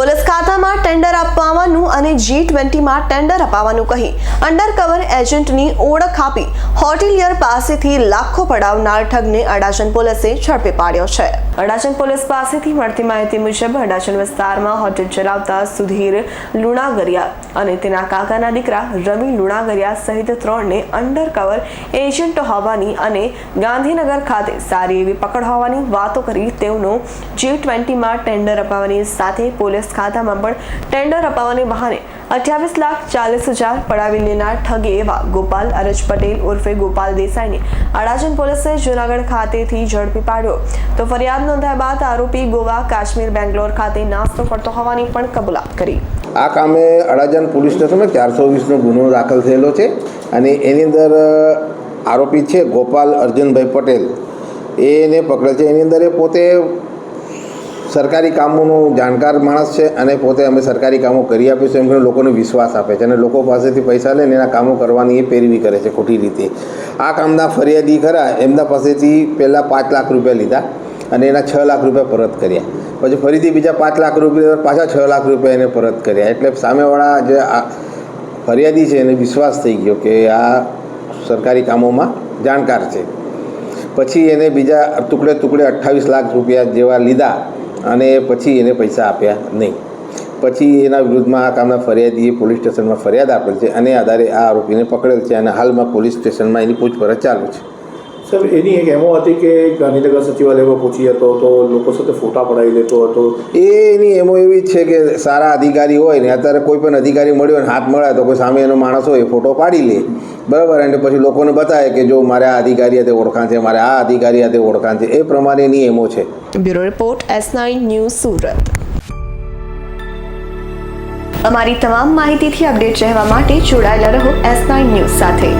Police ખાતામાં tender અપાવવાનું અને જી ટ્વેન્ટીમાં tender અપાવવાનું કહી. અંડરકવર એજન્ટની ઓળખ આપી. હોટેલિયર પાસેથી લાખો પડાવનાર ઠગને અડાજણ પોલીસે ઝડપી પાડ્યો છે. અડાજણ પોલીસ પાસેથી મળતી માહિતી મુજબ અડાજણ વિસ્તારમાં હોટેલ ચલાવતા સુધીર લુણાગરિયા અને તેના કાકાના દીકરા રવિ લુણાગરિયા સહિત ત્રણને અંડરકવર એજન્ટ હોવાની અને ગાંધીનગર ખાતે સારી એવી પકડ હોવાની વાતો કરી. તેઓનો જી ટ્વેન્ટીમાં ટેન્ડર અપાવવાની સાથે પોલીસ ખાતામાં પણ ટેન્ડર અપાવવાને બહાને અઠ્યાવીસ લાખ ચાલીસ હજાર પડાવી લેનાર ઠગે એવા ગોપાલ અરજ પટેલ ઉર્ફે ગોપાલ દેસાઈને અડાજણ પોલીસે જૂનાગઢ ખાતેથી ઝડપી પાડ્યો. તો ફરિયાદ નોંધાયા બાદ આરોપી ગોવા કાશ્મીર બેંગ્લોર ખાતે નાસ્તો કરતો હોવાની પણ કબૂલાત કરી. આ કામે અડાજણ પોલીસ સ્ટેશનમાં ચારસો વીસનો ગુનો દાખલ થયેલો છે અને એની અંદર આરોપી છે ગોપાલ અર્જુનભાઈ પટેલ. એને પકડે છે. એની અંદર એ પોતે સરકારી કામોનો જાણકાર માણસ છે અને પોતે અમે સરકારી કામો કરી આપીશું એમ લોકોને વિશ્વાસ આપે છે અને લોકો પાસેથી પૈસા લઈને એના કામો કરવાની એ પેરવી કરે છે ખોટી રીતે. આ કામના ફરિયાદી ખરા એમના પાસેથી પહેલાં પાંચ લાખ રૂપિયા લીધા અને એના છ લાખ રૂપિયા પરત કર્યા. પછી ફરીથી બીજા પાંચ લાખ રૂપિયા પાછા છ લાખ રૂપિયા એને પરત કર્યા. એટલે સામેવાળા જે આ ફરિયાદી છે એને વિશ્વાસ થઈ ગયો કે આ સરકારી કામોમાં જાણકાર છે. પછી એને બીજા ટુકડે ટુકડે અઠ્ઠાવીસ લાખ રૂપિયા જેવા લીધા અને પછી એને પૈસા આપ્યા નહીં. પછી એના વિરુદ્ધમાં આ કામના ફરિયાદીએ પોલીસ સ્ટેશનમાં ફરિયાદ આપેલ છે અને આધારે આ આરોપીને પકડેલ છે અને હાલમાં પોલીસ સ્ટેશનમાં એની પૂછપરછ ચાલુ છે. સર એની એક એમો હતી કે ગાંધીનગર સચિવાલયમાં પૂછી હતો તો લોકો સાથે ફોટા પડાવી લેતો હતો? એ એની એમો એવી જ છે કે સારા અધિકારી હોય ને અત્યારે કોઈ પણ અધિકારી મળ્યો ને હાથ મળ્યા તો કોઈ સામે એનો માણસ હોય એ ફોટો પાડી લે. બરાબર? અને પછી લોકોને બતાવે કે જો મારે આ અધિકારી હાથે ઓળખાણ છે, મારે આ અધિકારી હાથે ઓળખાણ છે, એ પ્રમાણે એની એમો છે. Bureau report, S nine news Surat. અમારી તમામ માહિતીથી અપડેટ રહેવા માટે જોડાયેલા રહો એસ નાઇન ન્યૂઝ સાથે.